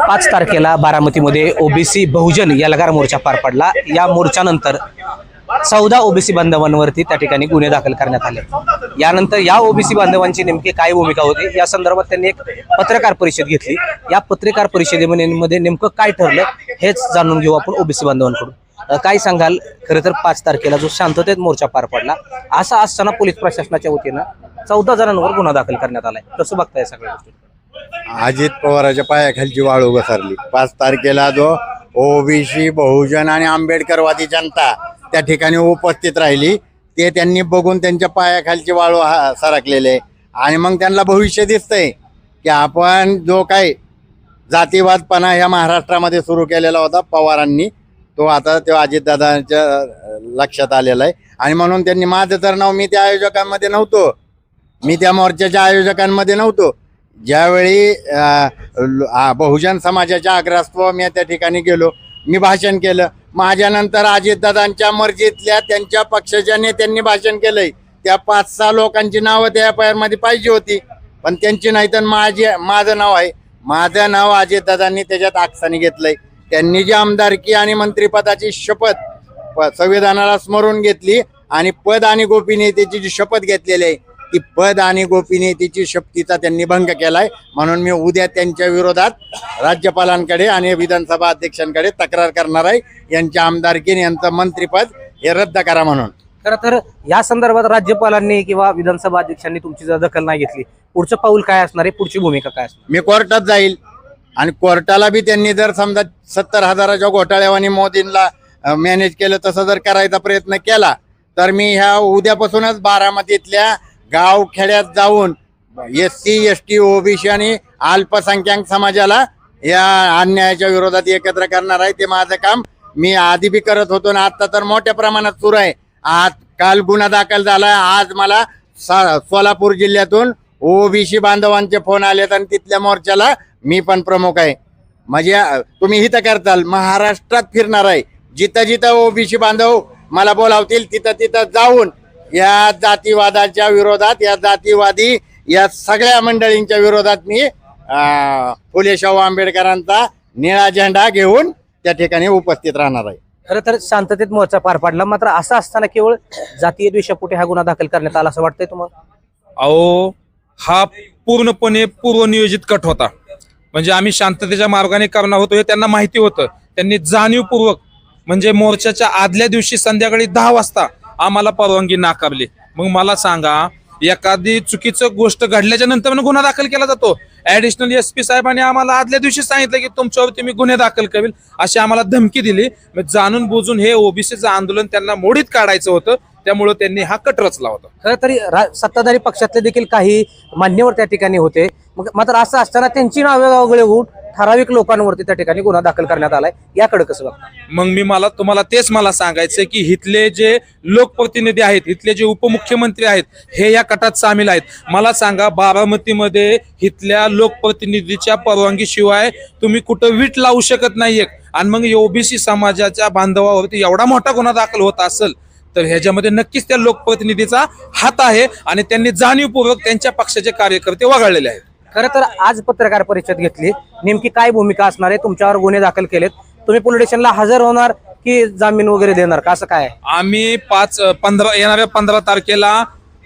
पाच तारखेला बारामतीमध्ये ओबीसी बहुजन यलगार मोर्चा पार पडला. या मोर्चानंतर चौदा ओबीसी बांधवांवरती त्या ठिकाणी गुन्हे दाखल करण्यात आले. यानंतर या ओबीसी बांधवांची नेमकी काय भूमिका होती या संदर्भात त्यांनी एक पत्रकार परिषद घेतली. या पत्रकार परिषदेमध्ये नेमकं काय ठरलं हेच जाणून घेऊ आपण ओबीसी बांधवांकडून. काय सांगाल? खरं तर पाच तारखेला जो शांततेत मोर्चा पार पडला असा असताना पोलीस प्रशासनाच्या वतीनं चौदा जणांवर गुन्हा दाखल करण्यात आलाय. कसं बघताय सगळ्या गोष्टी? अजित पवाराच्या पायाखालची वाळू घसरली. पाच तारखेला जो ओबीसी बहुजन आणि आंबेडकरवादी जनता त्या ठिकाणी उपस्थित राहिली. ते त्यांनी बघून त्यांच्या पायाखालची वाळू हा- सरकलेले. आणि मग त्यांना भविष्य दिसतंय की आपण जो काही जातीवादपणा ह्या महाराष्ट्रामध्ये सुरू केलेला होता पवारांनी तो आता तो अजितदादांच्या लक्षात आलेला आहे. आणि म्हणून त्यांनी माझं तर नाव मी त्या आयोजकांमध्ये नव्हतो. मी त्या मोर्चाच्या आयोजकांमध्ये नव्हतो. ज्यावेळी बहुजन समाजाच्या आग्रहास्तव मी त्या ठिकाणी गेलो मी भाषण केलं. माझ्यानंतर अजितदादांच्या मर्जीतल्या त्यांच्या पक्षाच्या नेत्यांनी भाषण केलंय. त्या पाच सहा लोकांची नावं त्या एफ पाहिजे होती. पण त्यांची नाही तर माझी माझं नाव आहे. माझं नाव अजितदादांनी त्याच्यात आक्षाने घेतलंय. त्यांनी जी आमदारकी आणि मंत्रिपदाची शपथ प- संविधानाला स्मरून घेतली आणि पद आणि गोपनीयतेची जी शपथ घेतलेली आहे ती पद आणि गोपनीयतेची शपथीचा त्यांनी भंग केलाय. म्हणून मी उद्या त्यांच्या विरोधात राज्यपालांकडे आणि विधानसभा अध्यक्षांकडे तक्रार करणार आहे. यांच्या आमदारकी आणि यांचं मंत्रिपद हे रद्द करा म्हणून. खरं तर या संदर्भात राज्यपालांनी किंवा विधानसभा अध्यक्षांनी तुमची जर दखल नाही घेतली पुढचं पाऊल काय असणार आहे? पुढची भूमिका काय असणार? मी कोर्टात जाईल. आणि कोर्टाला बी त्यांनी जर समजा सत्तर हजाराच्या घोटाळ्यावानी मोदींना मॅनेज केलं तसं जर करायचा प्रयत्न केला तर मी ह्या उद्यापासूनच बारामतीतल्या गाव खेड्यात जाऊन S C S T OBC आणि अल्पसंख्याक समाजाला या अन्यायाच्या विरोधात एकत्र करणार आहे. ते माझं काम. मी आधी बी करत होतो ना आता तर मोठ्या प्रमाणात सुरू आहे. आज काल गुन्हा दाखल झाला आज मला सा- सोलापूर जिल्ह्यातून ओबीसी बांधवांचे फोन आलेत आणि तिथल्या मोर्चाला मी पण प्रमुख आहे. म्हणजे तुम्ही हिथं करताल. महाराष्ट्रात फिरणार आहे. जिथं जिथं ओबीसी बांधव मला बोलावतील तिथं तिथं जाऊन या जातीवादाच्या विरोधात या जातीवादी या सगळ्या मंडळींच्या विरोधात मी फुले शाहू आंबेडकरांचा निळा झेंडा घेऊन त्या ठिकाणी उपस्थित राहणार आहे. खरं तर शांततेत मोर्चा पार पडला. मात्र असं असताना केवळ जातीय द्वेषापोटी हा गुन्हा दाखल करण्यात आला असं वाटतंय तुम्हाला? अहो हा पूर्णपणे पूर्वनियोजित कट होता. म्हणजे आम्ही शांततेच्या मार्गाने करणार होतो हे त्यांना माहिती होतं. त्यांनी जाणीवपूर्वक म्हणजे मोर्चाच्या आदल्या दिवशी संध्याकाळी दहा वाजता आम्हाला परवानगी नाकारली. मग मला सांगा एखादी चुकीचं गोष्ट घडल्याच्या नंतर गुन्हा दाखल केला जातो. ऍडिशनल एस पी साहेबांनी आम्हाला आदल्या दिवशी सांगितलं की तुमच्यावरती मी गुन्हे दाखल करेल. अशी आम्हाला धमकी दिली. मग जाणून बुजून हे ओबीसीचं आंदोलन त्यांना मोडीत काढायचं होतं. त्यामुळं त्यांनी हा कट रचला होता. खरं तरी सत्ताधारी पक्षातले देखील काही मान्यवर त्या ठिकाणी होते. मग मात्र असं असताना त्यांची नावे वगळे होऊन ठराविक लोकांवरती त्या ठिकाणी गुन्हा दाखल करण्यात आलाय. याकडे कसं बघता? मग मी मला तुम्हाला तेच मला सांगायचं की इथले जे लोकप्रतिनिधी आहेत इथले जे उपमुख्यमंत्री आहेत हे या कटात सामील आहेत. मला सांगा बारामतीमध्ये इथल्या लोकप्रतिनिधीच्या परवानगीशिवाय तुम्ही कुठं वीट लावू शकत नाहीये आणि मग ओबीसी समाजाच्या बांधवावरती एवढा मोठा गुन्हा दाखल होत असेल तर ह्याच्यामध्ये नक्कीच त्या लोकप्रतिनिधीचा हात आहे आणि त्यांनी जाणीवपूर्वक त्यांच्या पक्षाचे कार्यकर्ते वगळलेले आहेत. खरं तर आज पत्रकार परिषद घेतली. नेमकी काय भूमिका असणार आहे? तुमच्यावर गुन्हे दाखल केलेत. तुम्ही पोलीस स्टेशनला हजर होणार की जामीन वगैरे देणार? का असं काय? आम्ही पाच पंधरा येणाऱ्या पंधरा तारखेला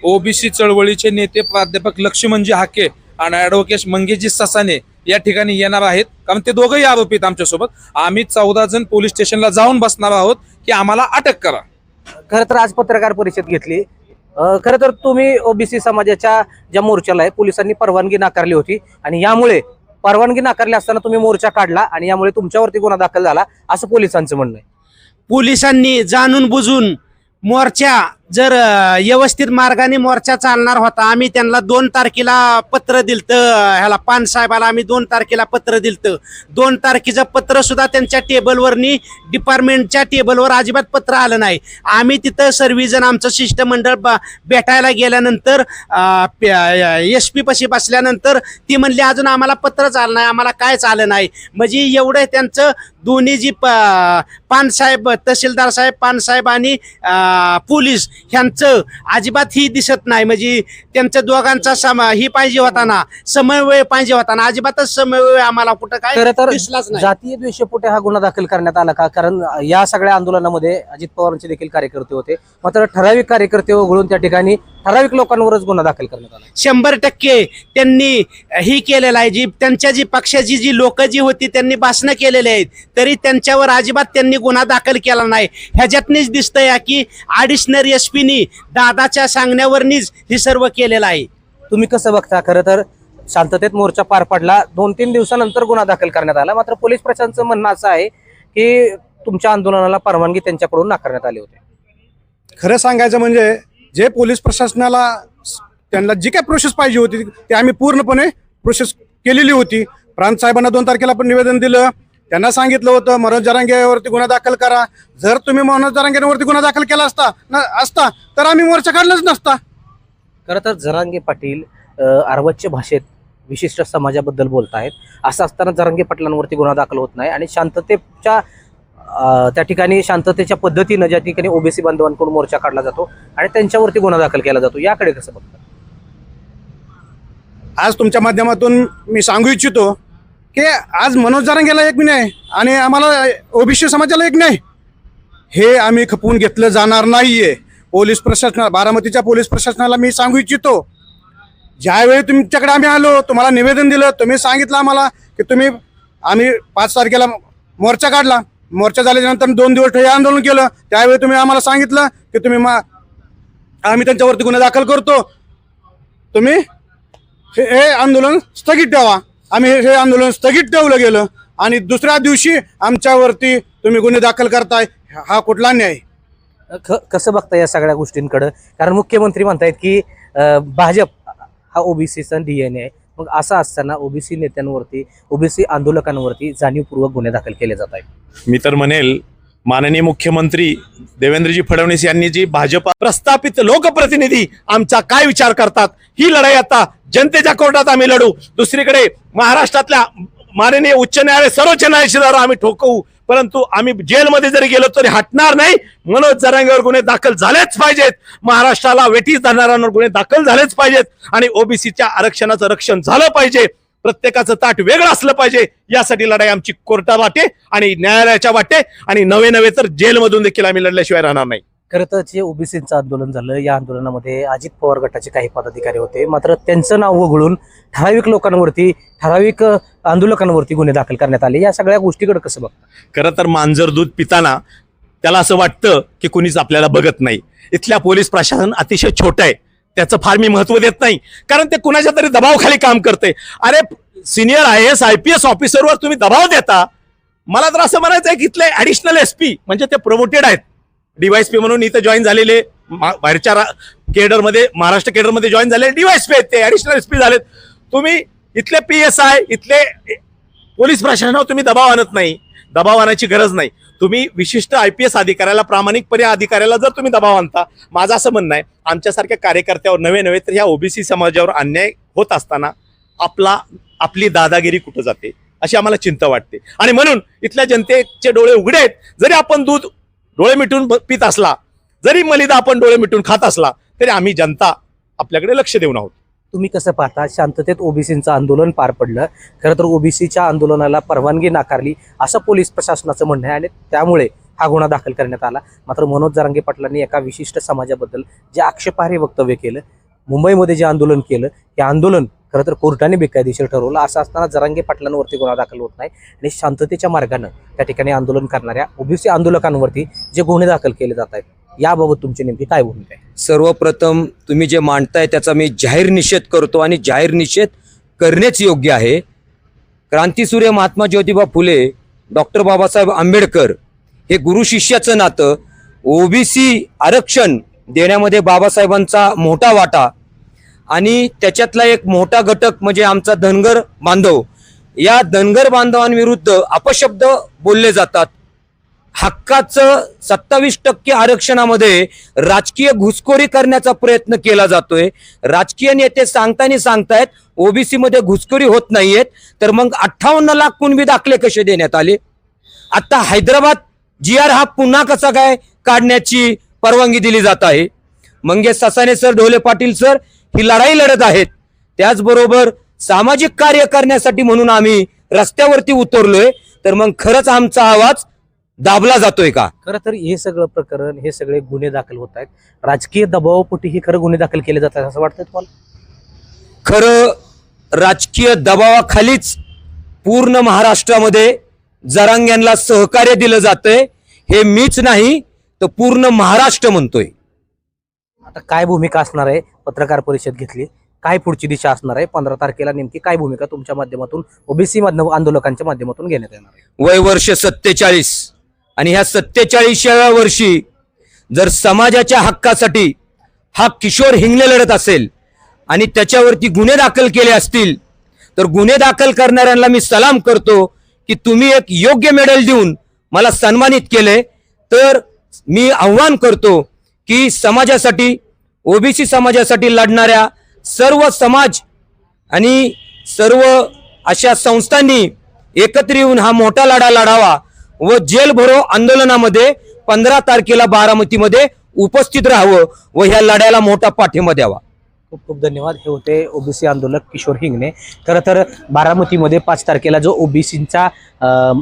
ओबीसी चळवळीचे नेते प्राध्यापक लक्ष्मणजी हाके आणि ऍडव्होकेट मंगेशजी ससाने या ठिकाणी येणार आहेत. कारण ते दोघंही आरोपी आहेत आमच्यासोबत. आम्ही चौदा जण पोलीस स्टेशनला जाऊन बसणार आहोत की आम्हाला अटक करा. खरं तर आज पत्रकार परिषद घेतली. खरं तर तुम्ही ओबीसी समाजाच्या ज्या मोर्चाला आहे पोलिसांनी परवानगी नाकारली होती आणि यामुळे परवानगी नाकारली असताना तुम्ही मोर्चा काढला आणि यामुळे तुमच्यावरती गुन्हा दाखल झाला असं पोलिसांचं म्हणणं आहे. पोलिसांनी जाणून बुजून मोर्चा जर व्यवस्थित मार्गाने मोर्चा चालणार होता आम्ही त्यांना दोन तारखेला पत्र दिलत ह्याला पानसाहेबाला आम्ही दोन तारखेला पत्र दिलत. दोन तारखेचं पत्र सुद्धा त्यांच्या टेबलवरनी डिपार्टमेंटच्या टेबलवर अजिबात पत्र आलं नाही. आम्ही तिथं सर्वजण आमचं शिष्टमंडळ ब- भेटायला गेल्यानंतर एस पी पशी बसल्यानंतर ती म्हणली अजून आम्हाला पत्रच आलं नाही आम्हाला कायच आलं नाही. म्हणजे एवढं त्यांचं दोन्ही जी प पानसाहेब तहसीलदार साहेब पानसाहेब आणि पोलीस ह्यांचं अजिबात ही दिसत नाही. म्हणजे त्यांच्या दोघांचा सम ही पाहिजे होता ना समन्वय पाहिजे होता ना अजिबातच समन्वय आम्हाला कुठं काय खरं तर दिसलाच नाही. जातीय द्वेषपोटे हा गुन्हा दाखल करण्यात आला का? कारण या सगळ्या आंदोलनामध्ये अजित पवारांचे देखील कार्यकर्ते होते. मात्र ठराविक कार्यकर्ते वगळून त्या ठिकाणी ठराविक लोकांवरच गुन्हा दाखल करण्यात आला. शंभर टक्के त्यांनी ही केलेलं आहे. जी त्यांच्या जी पक्षाची जी लोक जी होती त्यांनी भाषणं केलेली आहेत. तरी त्यांच्यावर अजिबात त्यांनी गुन्हा दाखल केला नाही. ह्याच्यातनीच दिसतंय की अडिशनल एस पीनी दादाच्या सांगण्यावरनीच हे सर्व केलेलं आहे. तुम्ही कसं बघता? खरं तर शांततेत मोर्चा पार पडला. दोन तीन दिवसानंतर गुन्हा दाखल करण्यात आला. मात्र पोलीस प्रशासनाचं म्हणणं असं आहे की तुमच्या आंदोलनाला परवानगी त्यांच्याकडून नाकारण्यात आली होती. खरं सांगायचं म्हणजे जे पोलीस प्रशासनाला त्यांना जी काय प्रोसेस पाहिजे होती ते आम्ही पूर्णपणे प्रोसेस केलेली होती. प्रांत साहेबांना दोन तारखेला पण निवेदन दिलं. त्यांना सांगितलं होतं मनोज जरांगेवरती गुन्हा दाखल करा. जर तुम्ही मनोज जरांगेवरती गुन्हा दाखल केला असता न असता तर आम्ही मोर्चा काढलाच नसता. खरं तर जरांगे पाटील अ, अर्वच्य भाषेत विशिष्ट समाजाबद्दल बोलत आहेत असं असताना जरांगे पाटलांवरती गुन्हा दाखल होत नाही आणि शांततेच्या त्या ठिकाणी शांततेच्या पद्धतीनं ज्या ठिकाणी ओबीसी बांधवांकडून मोर्चा काढला जातो आणि त्यांच्यावरती गुन्हा दाखल केला जातो. याकडे कसं बघतात आज तुमच्या माध्यमातून मी सांगू इच्छितो की आज मनोज जारंगेला एक न्याय आणि आम्हाला ओबीसी समाजाला एक न्याय हे आम्ही खपवून घेतलं जाणार नाहीये. पोलीस प्रशासना बारामतीच्या पोलीस प्रशासनाला मी सांगू इच्छितो ज्यावेळी तुमच्याकडे आम्ही आलो तुम्हाला निवेदन दिलं तुम्ही सांगितलं आम्हाला की तुम्ही आम्ही पाच तारखेला मोर्चा काढला. मोर्चा झाल्याच्यानंतर दोन दिवस हे आंदोलन केलं. त्यावेळी तुम्ही आम्हाला सांगितलं की तुम्ही मा आम्ही त्यांच्यावरती गुन्हा दाखल करतो. तुम्ही हे हे आंदोलन स्थगित ठेवा. आम्ही हे- हे आंदोलन स्थगित ठेवलं गेलं. आणि दुसऱ्या दिवशी आमच्यावरती तुम्ही गुन्हे दाखल करताय हा कुठला न्याय? ख- कसं बघता या सगळ्या गोष्टींकडं? कारण मुख्यमंत्री म्हणतायत की भाजप हा ओबीसीचा डीएनए आहे. मग असं असताना ओबीसी नेत्यांवरती ओबीसी आंदोलकांवरती जाणीवपूर्वक गुन्हे दाखल केले जात आहेत. मी तर म्हणेल माननीय मुख्यमंत्री देवेंद्रजी फडणवीस यांनी जी भाजपा प्रस्थापित लोकप्रतिनिधी आमचा काय विचार करतात ही लढाई आता जनतेच्या कोर्टात आम्ही लढू. दुसरीकडे महाराष्ट्रातल्या माननीय उच्च न्यायालय सर्वोच्च न्यायालयाला आम्ही ठोकवू. परंतु आम्ही जेलमध्ये जरी गेलो तरी हटणार नाही. मनोज जरांगेवर गुन्हे दाखल झालेच पाहिजेत. महाराष्ट्राला वेठीस धरणाऱ्यांवर गुन्हे दाखल झालेच पाहिजेत. आणि ओबीसीच्या आरक्षणाचं रक्षण झालं पाहिजे. प्रत्येकाचं ताट वेगळं असलं पाहिजे. यासाठी लढाई आमची कोर्टा वाटे आणि न्यायालयाच्या वाटे आणि नवे नवे तर जेलमधून देखील आम्ही लढल्याशिवाय राहणार नाही. खरं तर जे ओबीसीचं आंदोलन झालं या आंदोलनामध्ये अजित पवार गटाचे काही पदाधिकारी होते. मात्र त्यांचं नाव वगळून ठराविक लोकांवरती ठराविक आंदोलकांवरती गुन्हे दाखल करण्यात आले. या सगळ्या गोष्टीकडे कसं बघ खरं तर मांजर दूध पिताना त्याला असं वाटतं की कुणीच आपल्याला बघत नाही. इथल्या पोलीस प्रशासन अतिशय छोटं आहे. त्याचं फार मी महत्त्व देत नाही. कारण ते कुणाच्या तरी दबावाखाली काम करते अरे senior I S I P S ऑफिसरवर तुम्ही दबाव देता. मला तर असं म्हणायचं आहे की इथले ॲडिशनल एस पी म्हणजे ते प्रमोटेड आहेत. डीवायसपी म्हणून इथं जॉईन झालेले मा- बाहेरच्या रा- केडरमध्ये महाराष्ट्र केडरमध्ये जॉईन झाले डीवायसपी आहेत ते ॲडिशनल एस पी झालेत. तुम्ही इथले पी एस आय इथले पोलीस प्रशासनावर तुम्ही दबाव आणत नाही दबाव आणायची गरज नाही. तुम्ही विशिष्ट आय पी एस अधिकाऱ्याला प्रामाणिकपणे अधिकाऱ्याला जर तुम्ही दबाव आणता माझं असं म्हणणं आहे आमच्यासारख्या कार्यकर्त्यावर नवे नवे तर ह्या ओबीसी समाजावर अन्याय होत असताना आपला आपली दादागिरी कुठं जाते अशी आम्हाला चिंता वाटते. आणि म्हणून इथल्या जनतेचे डोळे उघडे आहेत. जरी आपण दूध डोळे मिटून पित असला जरी मलिदा आपण डोळे मिटून खात असला तरी आम्ही जनता आपल्याकडे लक्ष देऊन आहोत. तुम्ही कसं पाहता शांततेत ओबीसीचं आंदोलन पार पडलं. खरं तर ओबीसीच्या आंदोलनाला परवानगी नाकारली असं पोलीस प्रशासनाचं म्हणणं आहे आणि त्यामुळे हा गुन्हा दाखल करण्यात आला. मात्र मनोज जरांगे पाटलांनी एका विशिष्ट समाजाबद्दल जे आक्षेपार्ह वक्तव्य केलं मुंबईमध्ये जे आंदोलन केलं हे आंदोलन खरं तर कोर्टाने बेकायदेशीर ठरवलं. असं असताना जरांगे पाटलांवरती गुन्हा दाखल होत नाही आणि शांततेच्या मार्गानं त्या ठिकाणी आंदोलन करणाऱ्या ओबीसी आंदोलकांवरती जे गुन्हे दाखल केले जात आहेत याबाबत तुमची नेमकी काय भूमिका आहे? सर्वप्रथम तुम्ही जे मांडताय त्याचा मी जाहीर निषेध करतो आणि जाहीर निषेध करणेच योग्य आहे. क्रांतीसूर्य महात्मा ज्योतिबा फुले डॉक्टर बाबासाहेब आंबेडकर हे गुरु शिष्याचं नातं ओबीसी आरक्षण देण्यामध्ये बाबासाहेबांचा मोठा वाटा आणि त्याच्यातला एक मोठा घटक म्हणजे आमचा धनगर बांधव. या धनगर बांधवांविरुद्ध अपशब्द बोलले जातात. हक्काचं सत्तावीस टक्के आरक्षणामध्ये राजकीय घुसखोरी करण्याचा प्रयत्न केला जातोय. राजकीय नेते सांगताना सांगतायत ओबीसी मध्ये घुसखोरी होत नाहीयेत तर मग अठ्ठावन्न लाख कुणबी दाखले कसे देण्यात आले? आता हैदराबाद जी आर हा पुन्हा कसा काय काढण्याची परवानगी दिली जात आहे? मंगेश ससाने सर ढोले पाटील सर ही लढाई लढत आहेत. त्याचबरोबर सामाजिक कार्य करण्यासाठी म्हणून आम्ही रस्त्यावरती उतरलोय. तर मग खरंच आमचा आवाज दाबला जातोय का? खरं तर हे सगळं प्रकरण हे सगळे गुन्हे दाखल होत आहेत. राजकीय दबावापोटी हे खरं गुन्हे दाखल केले जातात असं वाटतं तुम्हाला? खरं राजकीय दबावाखालीच पूर्ण महाराष्ट्रामध्ये जरांग्यांना सहकार्य दिलं जातंय. हे मीच नाही तर पूर्ण महाराष्ट्र म्हणतोय. आता काय भूमिका असणार आहे? पत्रकार परिषद घेतली. काय पुढची दिशा असणार आहे? पंधरा तारखेला नेमकी काय भूमिका तुमच्या माध्यमातून ओबीसी आंदोलकांच्या माध्यमातून घेण्यात येणार वय वर्ष सत्तेचाळीस. आणि ह्या सत्तेचाळीसाव्या वर्षी जर समाजाच्या हक्कासाठी हा किशोर हिंगणे लढत असेल आणि त्याच्यावरती गुन्हे दाखल केले असतील तर गुन्हे दाखल करणाऱ्यांना मी सलाम करतो की तुम्ही एक योग्य मेडल देऊन मला सन्मानित केले. तर मी आव्हान करतो की समाजासाठी ओबीसी समाजासाठी लढणाऱ्या सर्व समाज आणि सर्व अशा संस्थांनी एकत्र येऊन हा मोठा लढा लढावा व जेल भरो आंदोलनामध्ये पंधरा तारखेला बारामतीमध्ये उपस्थित राहावं व ह्या लढ्याला मोठा पाठिंबा द्यावा. खूप खूप धन्यवाद. हे होते ओबीसी आंदोलक किशोर हिंगणे. खरं तर बारामतीमध्ये पाच तारखेला जो ओबीसींचा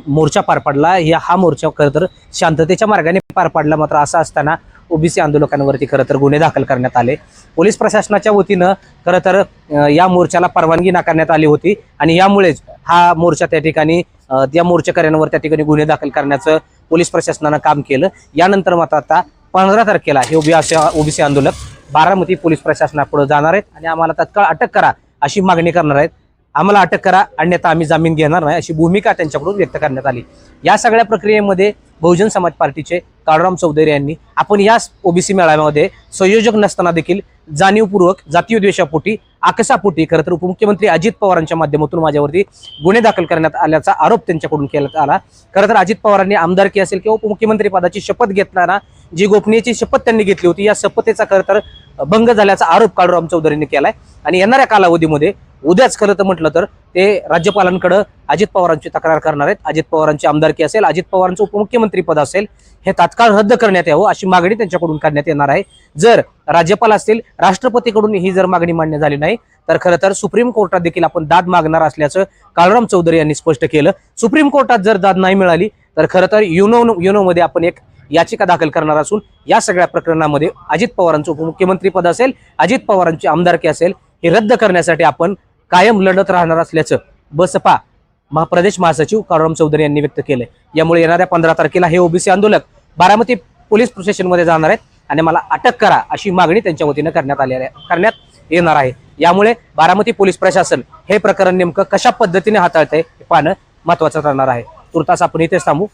मोर्चा पार पडला या हा मोर्चा खरं तर शांततेच्या मार्गाने पार पडला मात्र असं असताना ओबीसी आंदोलकांवरती खरं तर गुन्हे दाखल करण्यात आले. पोलीस प्रशासनाच्या वतीनं खरं तर या मोर्चाला परवानगी नाकारण्यात आली होती आणि यामुळेच हा मोर्चा त्या ठिकाणी या त्या मोर्चेकऱ्यांवर त्या ठिकाणी गुन्हे दाखल करण्याचं पोलीस प्रशासनानं काम केलं. यानंतर मात्र आता पंधरा तारखेला हे ओबीसी ओबीसी आंदोलक बारामती पोलीस प्रशासनापुढे जाणार आहेत आणि आम्हाला तत्काळ अटक करा अशी मागणी करणार आहेत. आम्हाला अटक करा अन्यथा आम्ही जामीन घेणार नाही अशी भूमिका त्यांच्याकडून व्यक्त करण्यात आली. या सगळ्या प्रक्रियेमध्ये बहुजन समाज पार्टीचे काळूराम चौधरी यांनी आपण या ओबीसी मेळाव्यामध्ये संयोजक नसताना देखील जाणीवपूर्वक जातीय द्वेषापोटी आकसापोटी खरं तर उपमुख्यमंत्री अजित पवारांच्या माध्यमातून माझ्यावरती गुन्हे दाखल करण्यात आल्याचा आरोप त्यांच्याकडून केला आला. खरं तर अजित पवारांनी आमदारकी असेल किंवा उपमुख्यमंत्री पदाची शपथ घेताना जी गोपनीयची शपथ त्यांनी घेतली होती या शपथेचा खरं तर भंग झाल्याचा आरोप काळूराम चौधरींनी केलाय. आणि येणाऱ्या कालावधीमध्ये उद्याच खरं तर म्हटलं तर ते राज्यपालांकडे अजित पवारांची तक्रार करणार आहेत. अजित पवारांची आमदारकी असेल अजित पवारांचं उपमुख्यमंत्री पद असेल हे तात्काळ रद्द करण्यात यावं अशी मागणी त्यांच्याकडून करण्यात येणार आहे. जर राज्यपाल असतील राष्ट्रपतीकडून ही जर मागणी मान्य झाली नाही तर खरं तर सुप्रीम कोर्टात देखील आपण दाद मागणार असल्याचं काळराम चौधरी यांनी स्पष्ट केलं. सुप्रीम कोर्टात जर दाद नाही मिळाली तर खरं तर युनो युनोमध्ये आपण एक याचिका दाखल करणार असून या सगळ्या प्रकरणामध्ये अजित पवारांचं उपमुख्यमंत्री पद असेल अजित पवारांची आमदारकी असेल हे रद्द करण्यासाठी आपण कायम लढत राहणार असल्याचं बसपा महाप्रदेश महासचिव काळूराम चौधरी यांनी व्यक्त केलंय. यामुळे येणाऱ्या पंधरा तारखेला हे ओबीसी आंदोलक बारामती पोलीस प्रोसेशनमध्ये जाणार आहेत आणि मला अटक करा अशी मागणी त्यांच्या वतीनं करण्यात आली आहे करण्यात येणार आहे. यामुळे बारामती पोलीस प्रशासन हे प्रकरण नेमकं कशा पद्धतीने हाताळतंय हे पाहणं महत्वाचं ठरणार आहे. तुर्तास आपण इथेच थांबू.